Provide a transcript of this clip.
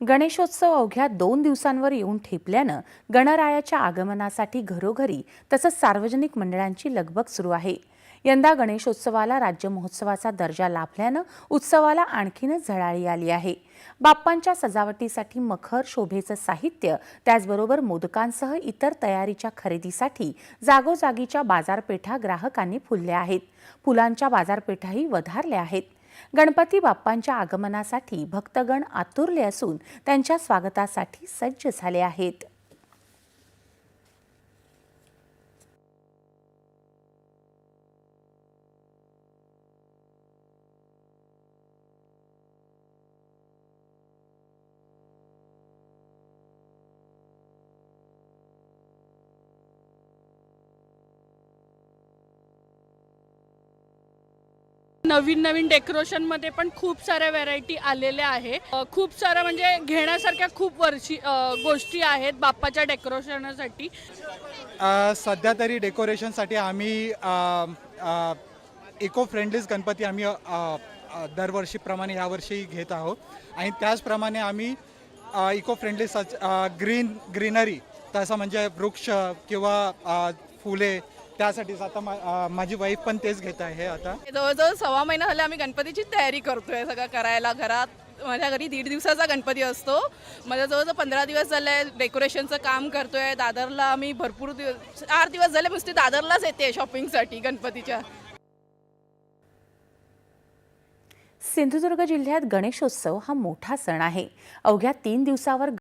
गणेशोत्सव अवघ्या दोन दिवसांवर येऊन ठेपल्यानं गणरायाच्या आगमनासाठी घरोघरी तसंच सार्वजनिक मंडळांची लगबग सुरू आहे. यंदा गणेशोत्सवाला राज्य महोत्सवाचा दर्जा लाभल्यानं उत्सवाला आणखीनच झळाळी आली आहे. बाप्पांच्या सजावटीसाठी मखर शोभेचं साहित्य त्याचबरोबर मोदकांसह इतर तयारीच्या खरेदीसाठी जागोजागीच्या बाजारपेठा ग्राहकांनी फुलल्या आहेत. फुलांच्या बाजारपेठाही वधारल्या आहेत. गणपती बाप्पांच्या आगमनासाठी भक्तगण आतुरले असून त्यांच्या स्वागतासाठी सज्ज झाले आहेत. नवीन नवीन डेकोरेशनमध्ये पण खूप साऱ्या व्हरायटी आलेल्या आहे. खूप साऱ्या म्हणजे घेण्यासारख्या खूप वर्षी गोष्टी आहेत बाप्पाच्या डेकोरेशनसाठी सध्या तरी डेकोरेशनसाठी आम्ही इको फ्रेंडलीच गणपती आम्ही दरवर्षीप्रमाणे यावर्षी घेत आहोत. आणि त्याचप्रमाणे आम्ही eco friendly such green greenery तसं म्हणजे वृक्ष किंवा फुले त्यासाठीच आता मा, अ, माझी वाईफ पण तेच घेत आहे आता. जवळजवळ सव्वा महिना झाला आम्ही गणपतीची तयारी करतोय सगळं करायला. घरात माझ्या घरी दीड दिवसाचा गणपती असतो. माझ्या जवळजवळ पंधरा दिवस झाले डेकोरेशनचं काम करतोय. दादरला आम्ही भरपूर दिवस चार दिवस झाले नुसते दादरलाच येते शॉपिंगसाठी गणपतीच्या. सिंधुदुर्ग जिल्ह्यात गणेशोत्सव हा मोठा सण आहे. अवघ्या तीन दिवसावर